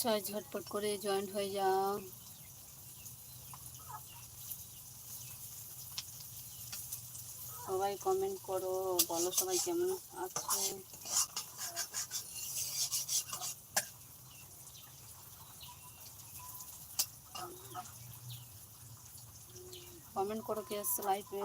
সবাই ঝটপট করে জয়েন্ট হয়ে যাও। সবাই কমেন্ট করো, বলো সবাই কেমন আছো? কমেন্ট করো কে আসছে লাইভে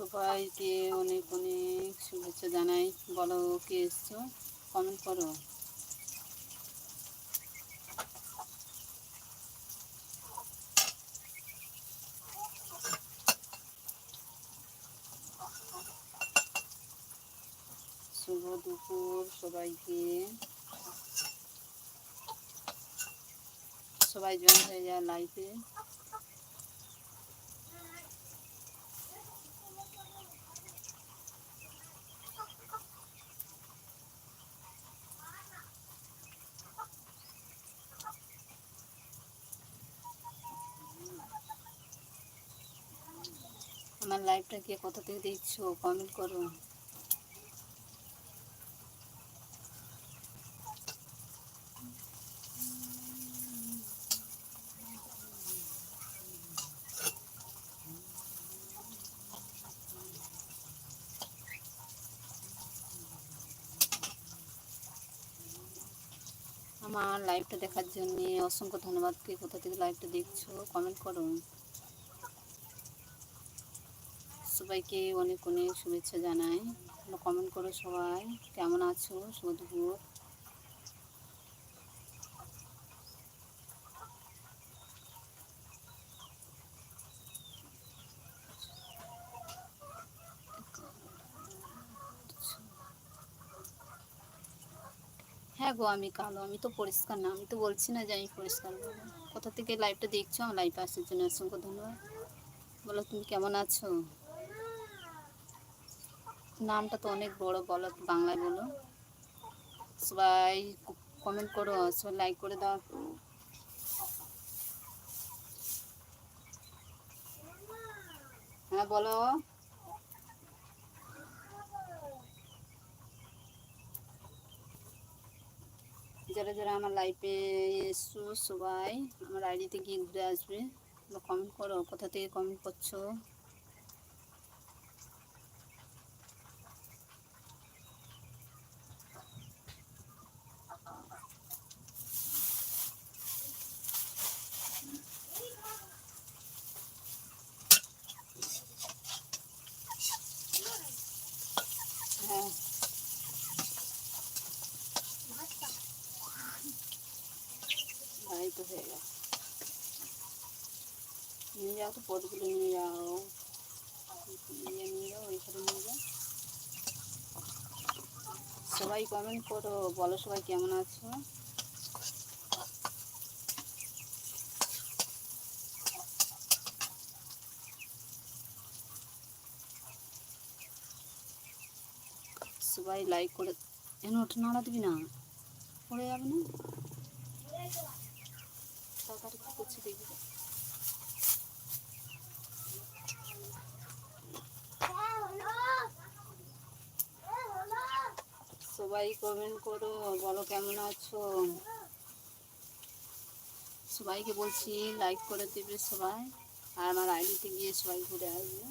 সবাইকে অনেক অনেক শুভেচ্ছা জানাই। বলো, কে এসছো? কমেন্ট করো। শুভ দুপুর সবাইকে। সবাই জয়েন হয়ে যায় লাইফে আমার লাইভটা কে কোথা থেকে দেখছ? কমেন্ট করো। আমার লাইভটা দেখার জন্য অসংখ্য ধন্যবাদ কে কোথা থেকে লাইভটা দেখছ? কমেন্ট করো। সবাইকে অনেক অনেক শুভেচ্ছা জানাই। কমেন্ট করো সবাই। কেমন আছো? শুভ দুপুর। হ্যাঁ গো, আমি কালো। আমি তো পরিষ্কার না। আমি তো বলছি না যে আমি পরিষ্কার কোথা থেকে লাইভটা দেখছ? আমার লাইভে আসার জন্য অসংখ্য ধন্যবাদ। বলো তুমি কেমন আছো? নামটা তো অনেক বড়, বলো বাংলায় বলো। সবাই কমেন্ট করো, সবাই লাইক করে দাও। হ্যাঁ বলো। যারা যারা আমার লাইফে এসছো সবাই, আমার আইডিতে গিয়ে ঘুরে আসবে। কমেন্ট করো, কোথা থেকে কমেন্ট করছ? হয়ে গেছে নিয়ে যাও তো পটগুলো নিয়ে যাও নিয়ে নিয়ে যাও ওইখানে নিয়ে যাও সবাই কমেন্ট করো বলো সবাই কেমন আছো সবাই লাইক করে এনে ওঠে নাড়া দিবি না পড়ে যাবে না সরকারি কি করছে দেখবি তো। সবাই কমেন্ট করো, বলো কেমন আছো? সবাইকে বলছি লাইক করে দেবে সবাই। আর আমার আইডিতে গিয়ে সবাই ঘুরে আসবে।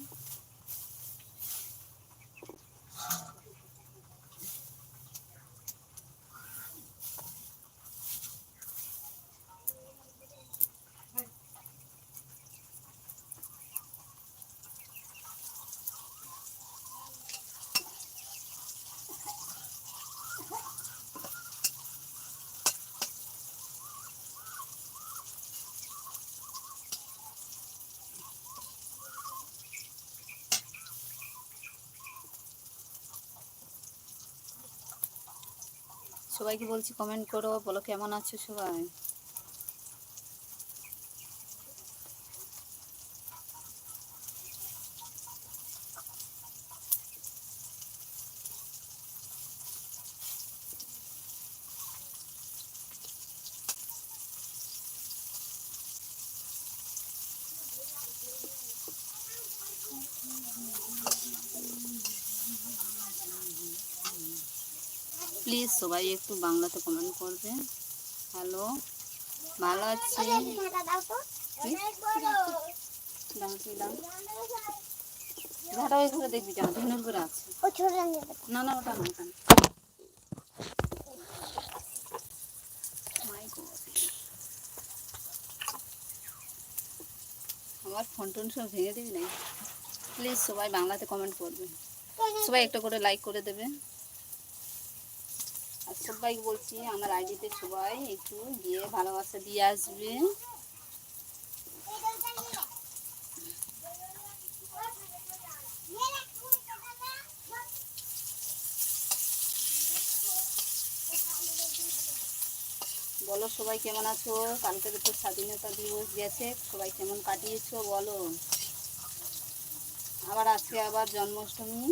সবাইকে বলছি কমেন্ট করো বলো কেমন আছো সবাই প্লিজ সবাই একটু বাংলাতে কমেন্ট করবে। হ্যালো ভালো আছি? ওই ঘরে দেখবি ধনুর ঘরে আছে। না না ওটা না. আমার ফোন টোন সব ভেঙে দিবি না প্লিজ সবাই বাংলাতে কমেন্ট করবে। সবাই একটা করে লাইক করে দেবে। সবাইকে বলছি, আমার আইডিতে সবাই একটু গিয়ে ভালোবাসা দিয়ে আসবে। বলো সবাই কেমন আছো? কালকে তো স্বাধীনতা দিবস গেছে, সবাই কেমন কাটিয়েছো বলো? আবার আজকে আবার জন্মাষ্টমী।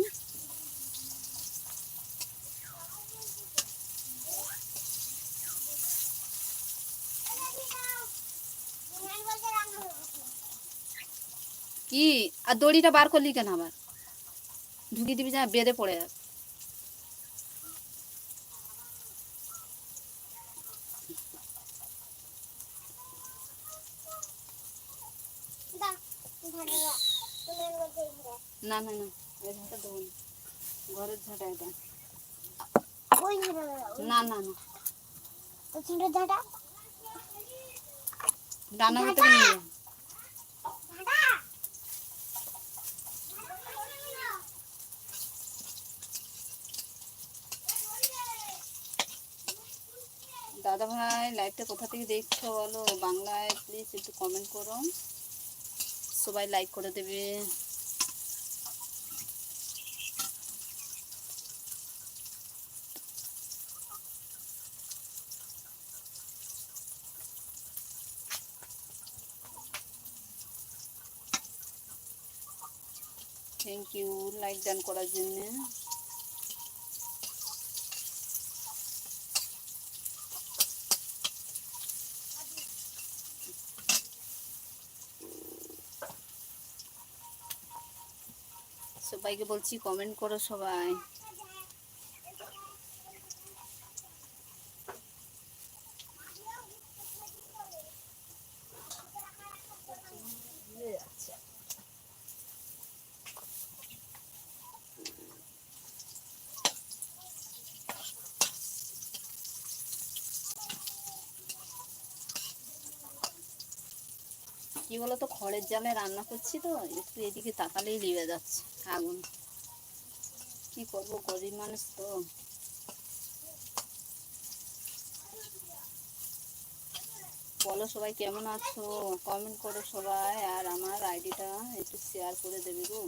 কি? আর দড়িটা বার করলি কেন আবার? ঢুকিয়ে দিবি যা বেঁধে পড়ে যাবে। না। না না এই ঝাঁটা দেবো না। ঘরের ঝাঁটা এটা। না না না। নিয়ে যা। দাদা ভাই লাইভটা কোথা থেকে দেখছ বলো? বাংলায় প্লিজ একটু কমেন্ট করো। সবাই লাইক করে দেবে। থ্যাংক ইউ লাইক ডান করার জন্য। সবাইকে বলছি কমেন্ট করো সবাই। কি বলতো, খড়ের জালে রান্না করছি তো, একটু এদিকে তাকালেই লিবে যাচ্ছে। আগুন কি করব, গরিব মানুষ তো। বলো সবাই কেমন আছো? কমেন্ট করো সবাই আর আমার আইডিটা একটু শেয়ার করে দেবে গো।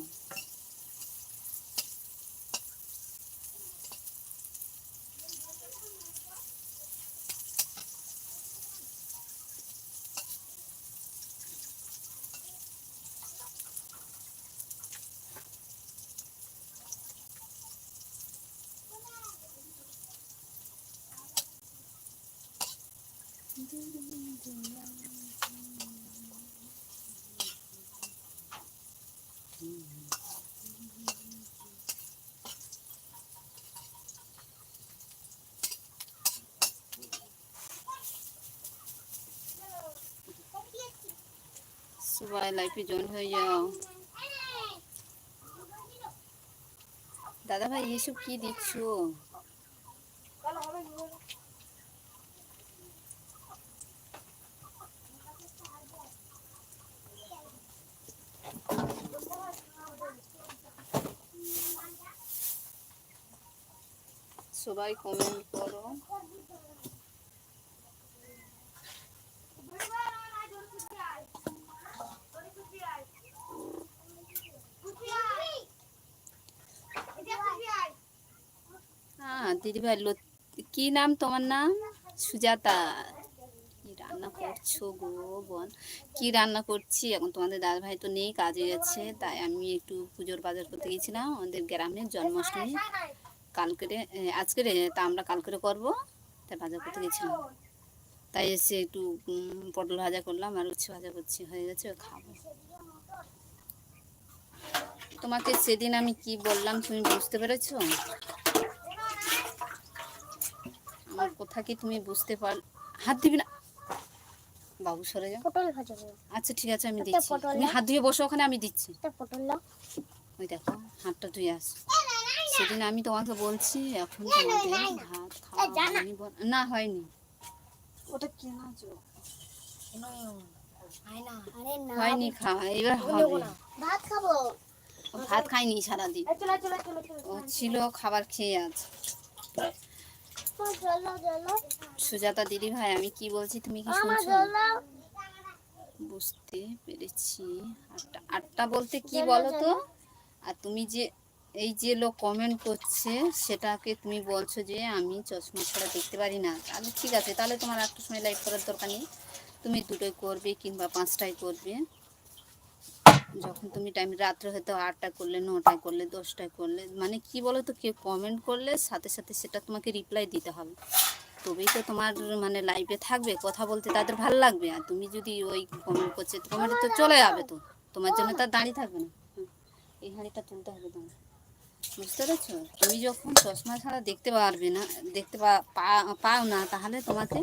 সবাই লাইফে জয়েন হয়ে যাও দাদা ভাই এসব কি দিচ্ছ সবাই কমেন্ট করো। হ্যাঁ দিদি ভাই কি নাম তোমার নাম? সুজাতা। কি রান্না করছ গো বোন? কি রান্না করছি? এখন তোমাদের দাদা ভাই তো নেই, কাজে গেছে, তাই আমি একটু পুজোর বাজার করতে গেছিলাম, আমাদের গ্রামে জন্মাষ্টমী। কালকে আজকে তা আমরা কালকে করব। তাই ভাজা করতে গেছিলাম। তাই এসে একটু পটল ভাজা করলাম আর উচ্ছে ভাজা করছি হয়ে গেছে ও খাব। তোমাকে সেদিন আমি কি বললাম তুমি বুঝতে পেরেছ? আমার কথা কি তুমি বুঝতে পার হাত দিবি না। বাবু সরে যাও পটল ভাজা আচ্ছা ঠিক আছে আমি দিচ্ছি। তুমি হাত ধুয়ে বসো ওখানে আমি দিচ্ছি। পটল নাও। ওই দেখো হাতটা ধুয়ে আস। সেদিন আমি তোমাকে বলছি এখন তোমাদের ভাত খাওয়া না হয়নি। ওটা কেনা না। হয়নি খাওয়া এবার হবে। ভাত খাব। ভাত খাইনি সারাদিন। এই চলো চলো চলো চলো ও ছিল খাবার খেয়ে চলো সুজাতা দিদি ভাই আমি কি বলছি তুমি কি শুনছো? বুঝতে পেরেছি। আটটা আটটা বলতে কি বলো তো? আর তুমি যে এই যে লোক কমেন্ট করছে, সেটাকে তুমি বলছো যে আমি চশমা ছাড়া দেখতে পারি না। তাহলে ঠিক আছে, তাহলে তোমার একটা সময় লাইভ করার দরকার নেই। তুমি দুটোই করবে কিংবা পাঁচটায় করবে। যখন তুমি টাইম রাত্রে হয়তো আটটা করলে, নটায় করলে, দশটায় করলে মানে কি বলো তো কেউ কমেন্ট করলে সাথে সাথে সেটা তোমাকে রিপ্লাই দিতে হবে। তবেই তো তোমার মানে লাইভে থাকবে, কথা বলতে তাদের ভালো লাগবে। আর তুমি যদি ওই কমেন্ট করছে কমেন্ট তো চলে যাবে তো। তোমার জন্য তার দাঁড়িয়ে থাকবে না। এই হাঁড়িটা তুলতে হবে তোমার। বুঝতে পেরেছ? তুমি যখন চশমা ছাড়া দেখতে পারবে না, দেখতে পাও না, তাহলে তোমাকে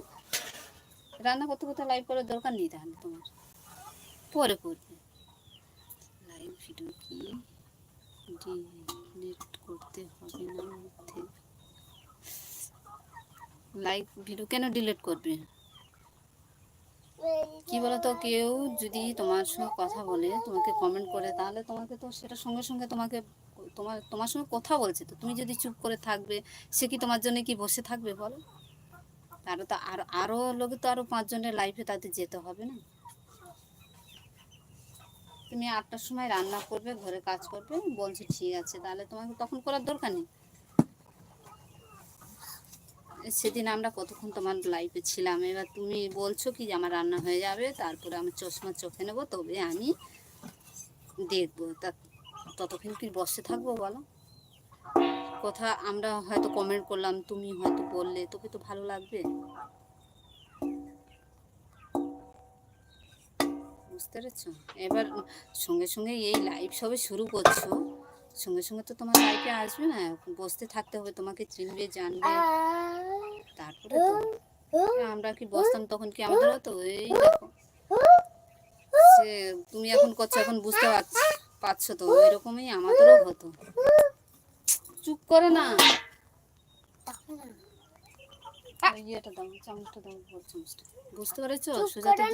রান্না করতে করতে লাইভ করার দরকার নেই তাহলে তোমার। পরে করবে। লাইভ ভিডিও কি? ডিলিট করতে হবে না লাইভ ভিডিও কেন ডিলিট করবে? কি বলতো, কেউ যদি তোমার সঙ্গে কথা বলে, তোমাকে কমেন্ট করে, তাহলে তোমাকে তো সেটা সঙ্গে সঙ্গে তোমাকে তোমার তোমার সঙ্গে কথা বলছে তো, তুমি যদি চুপ করে থাকবে, সে কি তোমার জন্য কি বসে থাকবে বলো? আরও তো আর, আরও লোকে তো আরও পাঁচজনের লাইফে তাদের যেতে হবে না। তুমি আটটার সময় রান্না করবে, ঘরে কাজ করবে, বলছে ঠিক আছে, তাহলে তোমাকে তখন করার দরকার নেই। সেদিন আমরা কতক্ষণ তোমার লাইফে ছিলাম, এবার তুমি বলছো কি আমার রান্না হয়ে যাবে, তারপরে আমি চশমা চোখে নেব, তবে আমি দেখব। তা ততক্ষণ কি বসে থাকব বলো? কথা আমরা হয়তো কমেন্ট করলাম, তুমি হয়তো বললে, তোকে তো ভালো লাগবে। বুঝতে পেরেছ? এবার সঙ্গে সঙ্গে এই লাইভ সবে শুরু করছ। সঙ্গে সঙ্গে তো তোমার লাইফে আসবে না, বসতে থাকতে হবে, তোমাকে চিনবে, জানবে। তারপরে তো আমরা কি বসতাম তখন কি আমাদের হতো? এই দেখো। তুমি এখন করছ, এখন বুঝতে পারছ। পারছ তো এরকমই আমাদেরও হতো। চুপ করে না। ওই ইয়েটা দাও চামচটা দাও বড় চামচটা। বুঝতে পেরেছ? সুজাতা?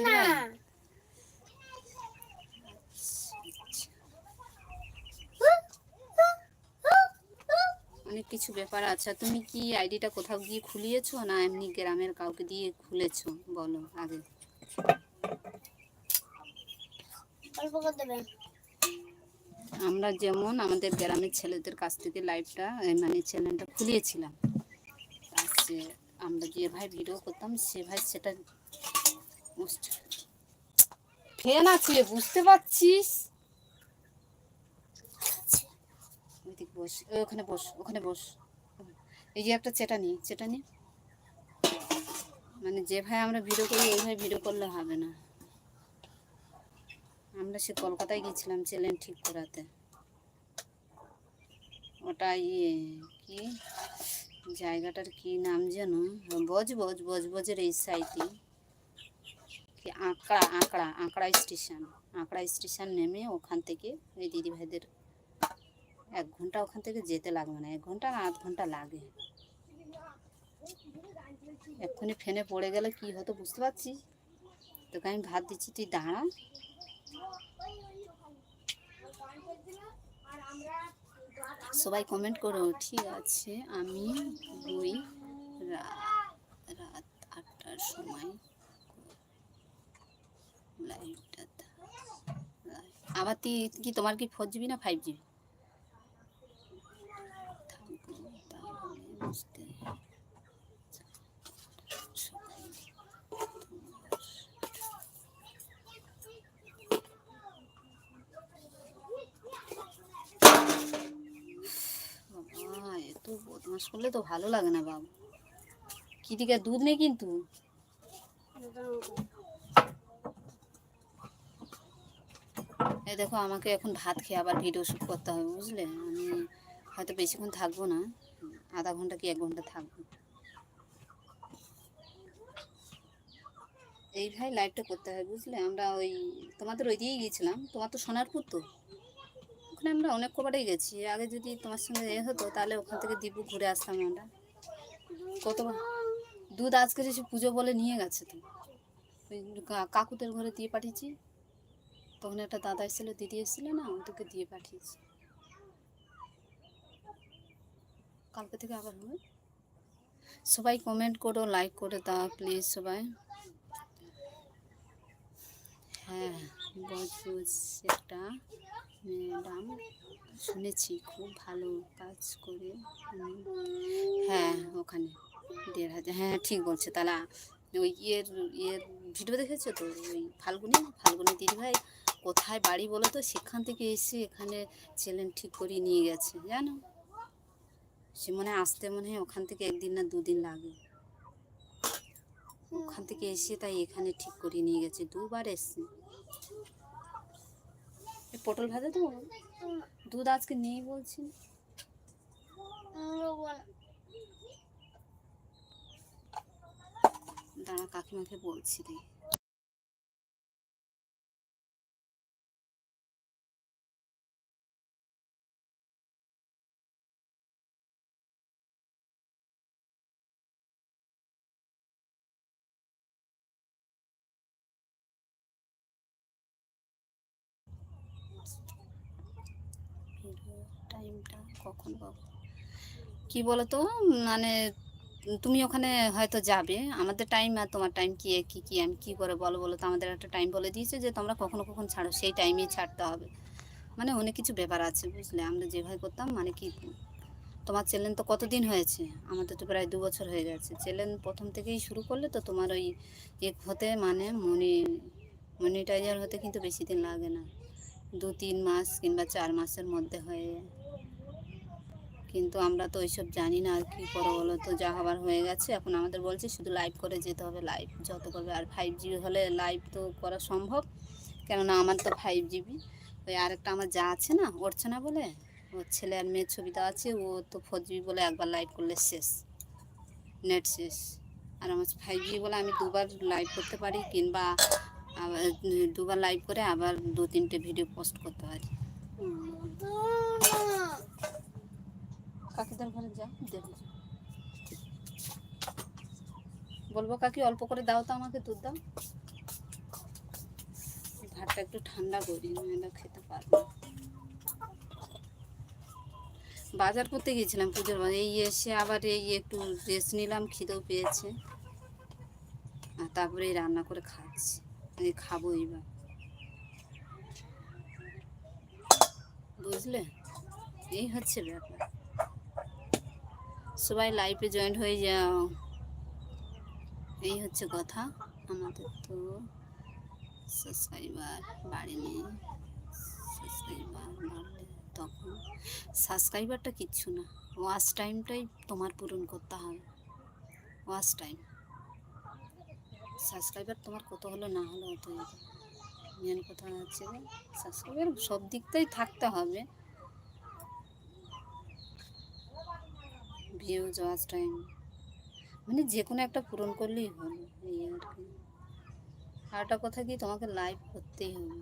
অনেক কিছু ব্যাপার আছে। তুমি কি আইডিটা কোথাও গিয়ে খুলিয়েছো না এমনি গ্রামের কাউকে দিয়ে খুলেছো? বলো আগে। অল্প করে আমরা যেমন আমাদের গ্রামের ছেলেদের কাছ থেকে লাইভটা মানে চ্যানেলটা খুলিয়েছিলাম। আর আমরা যে ভাই ভিডিও করতাম, সে ভাই সেটা ফ্যান আছে বুঝতে পারছিস? বস ওখানে বস ওখানে বস। এই যে একটা চেটানি চেটানি মানে যে ভাই আমরা ভিডিও করি ওই ভাই ভিডিও করলে হবে না। আমরা সে কলকাতায় গেছিলাম চ্যানেল ঠিক করাতে। ওটা ইয়ে কি? জায়গাটার কি নাম যেন? বজ বজ বজ বজের এই সাইডে কি আঁকড়া আঁকড়া আঁকড়া স্টেশন। আঁকড়া স্টেশন নেমে ওখান থেকে ওই দিদি ভাইদের এক ঘণ্টা ওখান থেকে যেতে লাগবে না। এক ঘণ্টা না আধ ঘণ্টা লাগে। এক্ষুনি ফেনে পড়ে গেলে কি হতো বুঝতে পারছিস? তোকে আমি ভাত দিচ্ছি, তুই দাঁড়া। সবাই কমেন্ট করো, ঠিক আছে, আমি বই রাত আটটার সময় আবার তুই কি তোমার কি ফোর জিবি না ফাইভ জিবি বুঝতে বদমাস করলে তো ভালো লাগে না বাবু। কৃতিকার দুধ নেই কিন্তু? এই দেখো, আমাকে এখন ভাত খেয়ে আবার ভিডিও শ্যুট করতে হবে, বুঝলে? আমি হয়তো বেশিক্ষণ থাকব না। আধা ঘণ্টা কি এক ঘণ্টা থাকব? এই ভাই লাইভটা করতে হয়, বুঝলে? আমরা ওই তোমাদের ওই দিয়েই গিয়েছিলাম। তোমার তো সোনারপুর তো? ওখানে আমরা অনেক কবারই গেছি। আগে যদি তোমার সঙ্গে এ হতো, তাহলে ওখান থেকে দীপু ঘুরে আসতাম আমরা। কত দুধ আজকে এসে পুজো বলে নিয়ে গেছে তো। ওই কাকুদের ঘরে দিয়ে পাঠিয়েছি। তখন একটা দাদা এসেছিল, দিদি এসেছিল না, ওদেরকে দিয়ে পাঠিয়েছি। কালকে থেকে আবার হবে। সবাই কমেন্ট করো লাইক করে দাও প্লিজ সবাই। হ্যাঁ বজবজ একটা ম্যাডাম, শুনেছি খুব ভালো কাজ করে। হ্যাঁ ওখানে দেড় হাজার হ্যাঁ ঠিক বলছে। তাহলে ওই ইয়ের ইয়ের ভিডিও দেখেছ তো? ওই ফাল্গুনি ফাল্গুনি দিদিভাই কোথায় বাড়ি বলো তো? সেখান থেকে এসে এখানে চ্যানেল ঠিক করিয়ে নিয়ে গেছে, জানো? সে মনে হয় আসতে মনে হয় ওখান থেকে একদিন না দুদিন লাগে। ওখান থেকে এসে তাই এখানে ঠিক করিয়ে নিয়ে গেছে, দুবার এসছে। পটল ভাজা তো? দুধ আজকে নেই বলছি। দাঁড়া কাকিমাকে বলছি রে। টাইমটা কখন পাবো? কি বলো তো মানে তুমি ওখানে হয়তো যাবে। আমাদের টাইম আর তোমার টাইম কি কি কি, আমি কি করে বলো বলো তো আমাদের একটা টাইম বলে দিয়েছে যে, তোমরা কখনো কখন ছাড়ো, সেই টাইমেই ছাড়তে হবে। মানে অনেক কিছু ব্যাপার আছে, বুঝলে? আমরা যেভাবে করতাম মানে কি, তোমার চ্যানেল তো কতদিন হয়েছে? আমাদের তো প্রায় দু বছর হয়ে গেছে। চ্যানেল প্রথম থেকেই শুরু করলে তো তোমার ওই এক হতে মানে মনি মনিটাইজার হতে কিন্তু বেশি দিন লাগে না। দু, তিন মাস কিংবা চার মাসের মধ্যে হয়ে কিন্তু আমরা তো ওইসব জানি না আর কি। করো বলো তো, যা হবার হয়ে গেছে। এখন আমাদের বলছে শুধু লাইভ করে যেতে হবে লাইভ যত করবে। আর ফাইভ জিবি হলে লাইভ তো করা সম্ভব। কেননা আমার তো ফাইভ জিবি ওই আরেকটা আমার যা আছে না অর্চনা বলে, ওর ছেলে আর মেয়ের ছবিটা আছে, ও তো ফোর জিবি বলে একবার লাইভ করলে শেষ নেট শেষ। আর আমার ফাইভ জিবি বলে আমি দুবার লাইভ করতে পারি, কিংবা আবার দুবার লাইভ করে আবার দু তিনটে ভিডিও পোস্ট করতে পারি। কাকিদের ঘরে যা দেখো বলব, কাকি, অল্প করে দাও তো আমাকে দুধ দাও। ভাতটা একটু ঠান্ডা করি নাহলে খেতে পারব বাজার করতে গিয়েছিলাম পুজোর বাজার, এই এসে আবার এই একটু রেস্ট নিলাম, খিদেও পেয়েছে। আর তারপরে রান্না করে খাচ্ছি এই খাব এইবার। বুঝলে? এই হচ্ছে ব্যাপার। সবাই লাইফে জয়েন্ট হয়ে যাও। এই হচ্ছে কথা। আমাদের তো সাবস্ক্রাইবার বাড়েনি। সাবস্ক্রাইবার বাড়লে তখন। সাবস্ক্রাইবারটা কিচ্ছু না। ওয়াচ টাইমটাই তোমার পূরণ করতে হবে। ওয়াচ টাইম সাবস্ক্রাইবার তোমার কত হলো না হলো অত মেন কথা হচ্ছে সাবস্ক্রাইবার সব দিকটাই থাকতে হবে। ভিউজ ওয়াচ টাইম মানে যে কোনো একটা পূরণ করলেই হলো এই আর কি। আর একটা কথা কি, তোমাকে লাইভ করতেই হবে।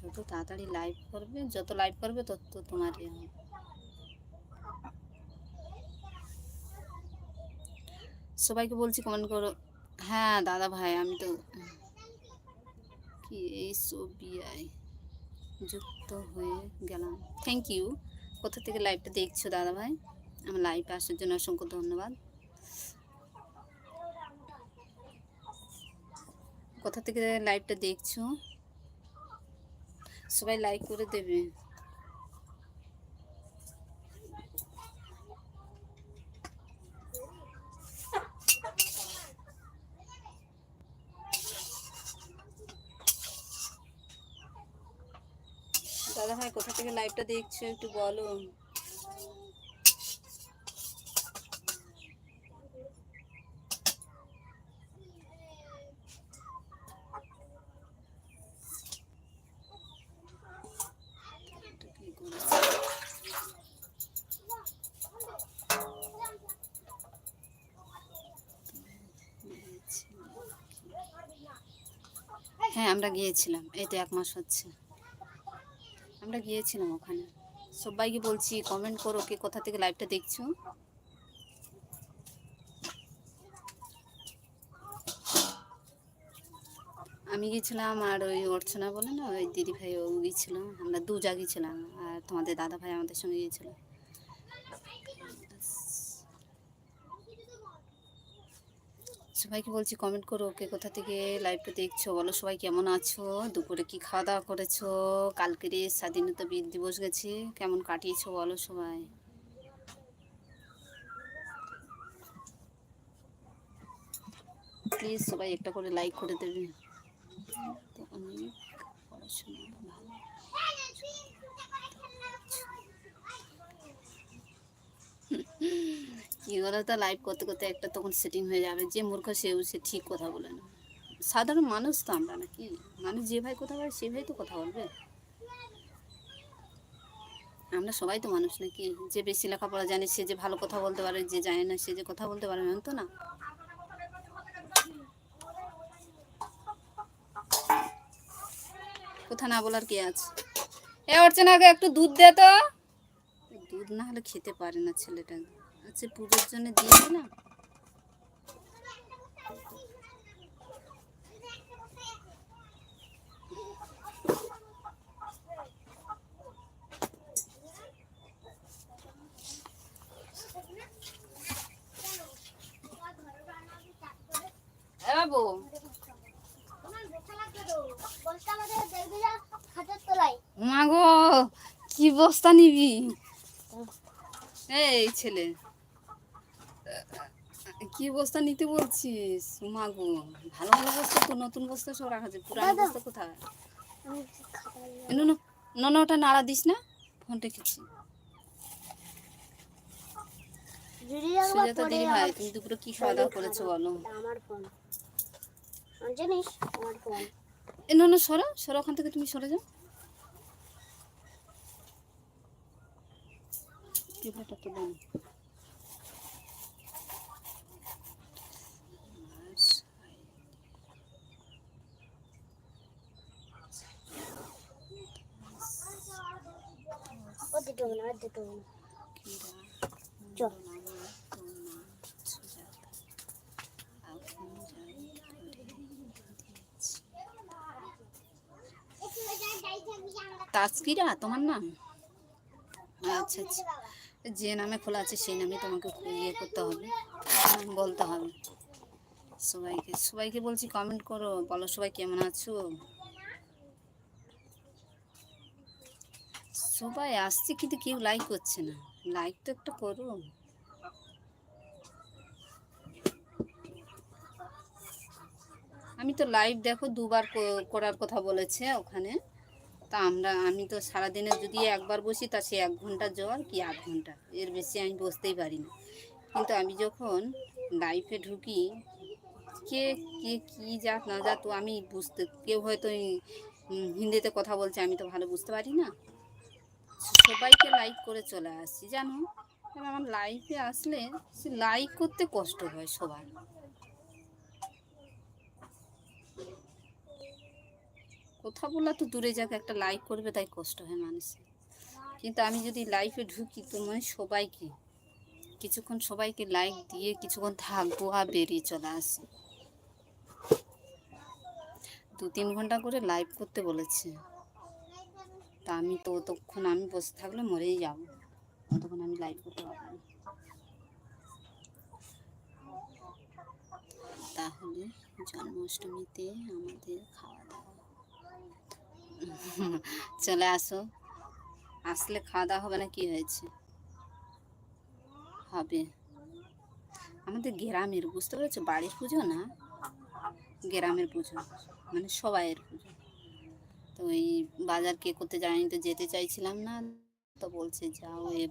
যত তাড়াতাড়ি লাইভ করবে, যত লাইভ করবে, তত তোমার ইয়ে হবে। সবাইকে বলছি কমেন্ট করো। হ্যাঁ দাদা ভাই, আমি তো কি এই ছবিআই যুক্ত হয়ে গেলাম। থ্যাংক ইউ কোথা থেকে লাইভটা দেখছ, দাদা ভাই? আমার লাইভে আসার জন্য অসংখ্য ধন্যবাদ। কোথা থেকে লাইভটা দেখছ? সবাই লাইক করে দেবে। দাদা ভাই কোথা থেকে লাইভটা দেখছ একটু বলো। হ্যাঁ আমরা গিয়েছিলাম। এই তো এক মাস হচ্ছে। আমরা গিয়েছিলাম ওখানে। সবাইকে বলছি কমেন্ট করো কে কোথা থেকে লাইভটা দেখছ। আমি গেছিলাম আর ওই অর্চনা বলে না, ওই দিদি ভাই ও গিয়েছিল। আমরা দু যা গেছিলাম আর তোমাদের দাদা ভাই আমাদের সঙ্গে গিয়েছিল। সবাইকে বলছি কমেন্ট করো, কে কোথা থেকে লাইভটা দেখছ? বলো সবাই কেমন আছো? দুপুরে কি খাওয়া দাওয়া করেছ? কালকের স্বাধীনতা বীর দিবস গেছে, কেমন কাটিয়েছো বলো সবাই? প্লিজ সবাই একটা করে লাইক করে দেবে। অনেক ভালো। বলো তো লাইভ করতে করতে একটা তখন সেটিং হয়ে যাবে, যে মূর্খ সেও সে ঠিক কথা বলে না। সাধারণ মানুষ তো আমরা নাকি মানুষ যে ভাই কথা বলে, সে ভাই তো কথা বলবে। আমরা সবাই তো মানুষ নাকি যে বেশি লেখাপড়া জানে, সে যে ভালো কথা বলতে পারে, যে জানে না, সে যে কথা বলতে পারে, এমন তো না? কথা না বলার কি আছে? এ অর্চনাকে একটু দুধ দে তো। দুধ না হলে খেতে পারে না ছেলেটা। আচ্ছা পুজোর জন্য দিয়ে না বাবু। বস্তা আমাদের দেখবি না খাটের তলায় মা গো, কি বস্তা নিবি? এই ছেলে। কি বস্তা নিতে বলছিস? মা গো ভালো ভালো বস্তা তো নতুন বস্তা সব রাখা আছে। পুরানো বস্তা কোথায়? নো, নো, ওটা নাড়া দিস না ফোন রেখেছি। সুজাতা দিদি ভাই তুমি দুপুরে কি খাওয়া দাওয়া করেছ বলো? আমার ফোন। জানিস আমার ফোন। এ না না সরো সরো ওখান থেকে তুমি সরে যাও। টিপলাটা তো দাও ও দুটো না না চল তাজকিরা তোমার নাম? আচ্ছা আচ্ছা। যে নামে খোলা আছে সেই নামে তোমাকে ইয়ে করতে হবে, বলতে হবে। সবাইকে সবাইকে বলছি কমেন্ট করো, বলো সবাই কেমন আছো? সবাই আসছে কিন্তু কেউ লাইক করছে না। লাইক তো একটা করো আমি তো লাইভ দেখো, দুবার করার কথা বলেছে ওখানে। তা আমরা, আমি তো সারাদিনে যদি একবার বসি, তা সে এক ঘণ্টা জ্বর কি আধ ঘণ্টা? এর বেশি আমি বসতেই পারি না। কিন্তু আমি যখন লাইফে ঢুকি, কে কে, কী যাক না যাক তো আমি বুঝতে, কেউ হয়তো হিন্দিতে কথা বলছে, আমি তো ভালো বুঝতে পারি না। সবাইকে লাইক করে চলে আসছি, জানো? আমার লাইফে আসলে সে লাইক করতে কষ্ট হয় সবার। কথা বলা তো দূরে যাক, একটা লাইক করবে তাই কষ্ট হয় মানুষের। কিন্তু আমি যদি লাইফে ঢুকি তো মানে সবাইকে, কিছুক্ষণ সবাইকে লাইক দিয়ে কিছুক্ষণ থাকব আর বেরিয়ে চলে আসি। দু তিন ঘণ্টা করে লাইভ করতে বলেছে। তা আমি তো ততক্ষণ আমি বসে থাকলে মরেই যাব। ততক্ষণ আমি লাইভ করতে পারব না। তাহলে জন্মাষ্টমীতে আমাদের খাওয়া দাওয়া। চলে আসো। আসলে খাওয়া দাওয়া হবে না, কি হয়েছে? হবে। আমাদের গ্রামের, বুঝতে পেরেছ? বাড়ির পুজো না? গ্রামের পুজো। মানে সবাইয়ের পুজো। তো ওই বাজার কে করতে যায়নি তো যেতে চাইছিলাম না তো বলছে যাও এ